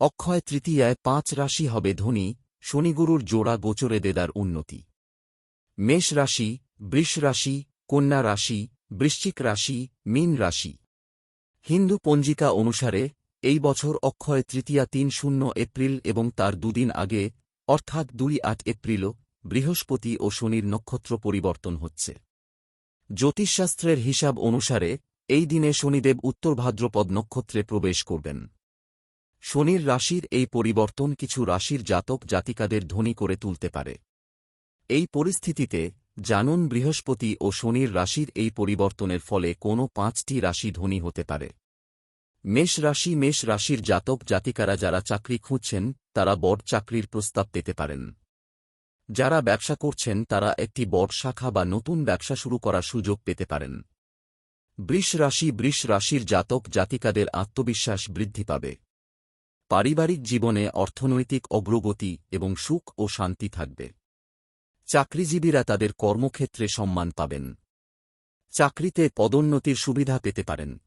অক্ষয় তৃতীয়ায় পাঁচ রাশি হবে ধনী, শনিগুরুর জোড়া গোচরে দেদার উন্নতি। মেষ রাশি, বৃষ রাশি, কন্যা রাশি, বৃশ্চিক রাশি, মীন রাশি। হিন্দু পঞ্জিকা অনুসারে, এই বছর অক্ষয় তৃতীয়া তিন শূন্য এপ্রিল এবং তার দুদিন আগে, অর্থাৎ দুই আট এপ্রিলও বৃহস্পতি ও শনির নক্ষত্র পরিবর্তন হচ্ছে। জ্যোতিষশাস্ত্রের হিসাব অনুসারে, এই দিনে শনিদেব উত্তর ভাদ্রপদ নক্ষত্রে প্রবেশ করবেন। শনির রাশির এই পরিবর্তন কিছু রাশির জাতক জাতিকাদের ধনী করে তুলতে পারে। এই পরিস্থিতিতে জানুন বৃহস্পতি ও শনির রাশির এই পরিবর্তনের ফলে কোনো পাঁচটি রাশি ধনী হতে পারে। মেষ রাশি, মেষ রাশির জাতক জাতিকারা যারা চাকরি খুঁজছেন, তারা বড় চাকরির প্রস্তাব পেতে পারেন। যারা ব্যবসা করছেন, তারা একটি বড় শাখা বা নতুন ব্যবসা শুরু করার সুযোগ পেতে পারেন। বৃষ রাশি, বৃষ রাশির জাতক জাতিকাদের আত্মবিশ্বাস বৃদ্ধি পাবে। পারিবারিক জীবনে অর্থনৈতিক অগ্রগতি এবং সুখ ও শান্তি থাকবে। চাকরিজীবীরা তাদের কর্মক্ষেত্রে সম্মান পাবেন। চাকরিতে পদোন্নতির সুবিধা পেতে পারেন।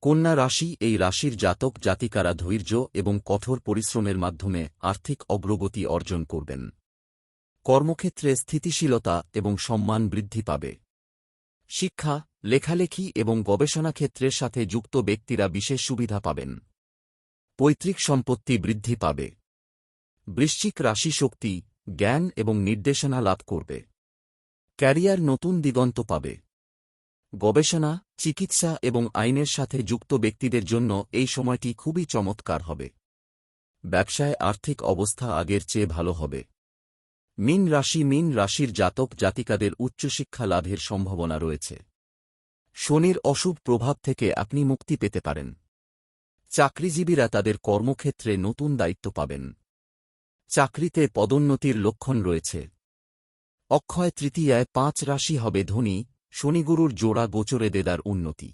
কন্যা রাশি এই রাশির জাতক জাতিকারা ধৈর্য এবং কঠোর পরিশ্রমের মাধ্যমে আর্থিক অগ্রগতি অর্জন করবেন। কর্মক্ষেত্রে স্থিতিশীলতা এবং সম্মান বৃদ্ধি পাবে। শিক্ষা, লেখালেখি এবং গবেষণা ক্ষেত্রের সাথে যুক্ত ব্যক্তিরা বিশেষ সুবিধা পাবেন। পৈতৃক সম্পত্তি বৃদ্ধি পাবে। বৃশ্চিক রাশি শক্তি জ্ঞান এবং নির্দেশনা লাভ করবে। ক্যারিয়ার নতুন দিগন্ত পাবে। গবেষণা, চিকিৎসা এবং আইনের সাথে যুক্ত ব্যক্তিদের জন্য এই সময়টি খুবই চমৎকার হবে। ব্যবসায় আর্থিক অবস্থা আগের চেয়ে ভালো হবে। মিন রাশি মিন রাশির জাতক জাতিকাদের উচ্চশিক্ষা লাভের সম্ভাবনা রয়েছে। শনির অশুভ প্রভাব থেকে আপনি মুক্তি পেতে পারেন। চাকরিজীবীরা তাদের কর্মক্ষেত্রে নতুন দায়িত্ব পাবেন। চাকরিতে পদোন্নতির লক্ষণ রয়েছে। অক্ষয় তৃতীয়ায় পাঁচ রাশি হবে ধনী, শনিগুরুর জোড়া গোচরে দেদার উন্নতি।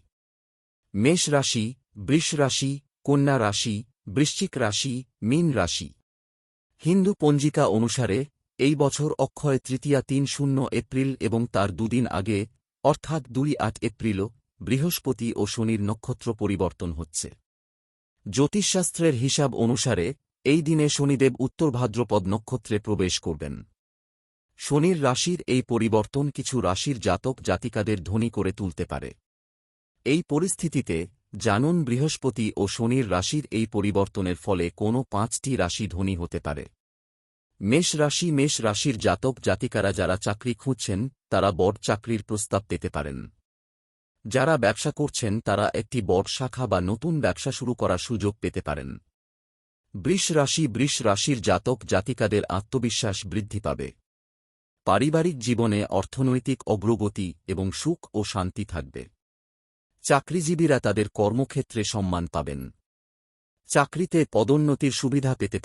মেষ রাশি, বৃষ রাশি, কন্যা রাশি, বৃশ্চিক রাশি, মীন রাশি। হিন্দু পঞ্জিকা অনুসারে, এই বছর অক্ষয় তৃতীয়া তিন শূন্য এপ্রিল এবং তার দুদিন আগে, অর্থাৎ দুই আট এপ্রিলও বৃহস্পতি ও শনির নক্ষত্র পরিবর্তন হচ্ছে। জ্যোতিষশাস্ত্রের হিসাব অনুসারে, এই দিনে শনিদেব উত্তর ভাদ্রপদ নক্ষত্রে প্রবেশ করবেন। শনির রাশির এই পরিবর্তন কিছু রাশির জাতক জাতিকাদের ধনী করে তুলতে পারে। এই পরিস্থিতিতে, জানুন বৃহস্পতি ও শনির রাশির এই পরিবর্তনের ফলে কোনো পাঁচটি রাশি ধনী হতে পারে। মেষ রাশি মেষ রাশির জাতক জাতিকারা যারা চাকরি খুঁজছেন, তারা বড় চাকরির প্রস্তাব পেতে পারেন। যারা ব্যবসা করছেন তারা একটি বড় শাখা বা নতুন ব্যবসা শুরু করার সুযোগ পেতে পারেন। বৃষ রাশি বৃষ রাশির জাতক জাতিকাদের আত্মবিশ্বাস বৃদ্ধি পাবে। পারিবারিক জীবনে অর্থনৈতিক অগ্রগতি এবং সুখ ও শান্তি থাকবে। চাকরিজীবীরা তাদের কর্মক্ষেত্রে সম্মান পাবেন। চাকরিতে পদোন্নতির সুবিধা পেতে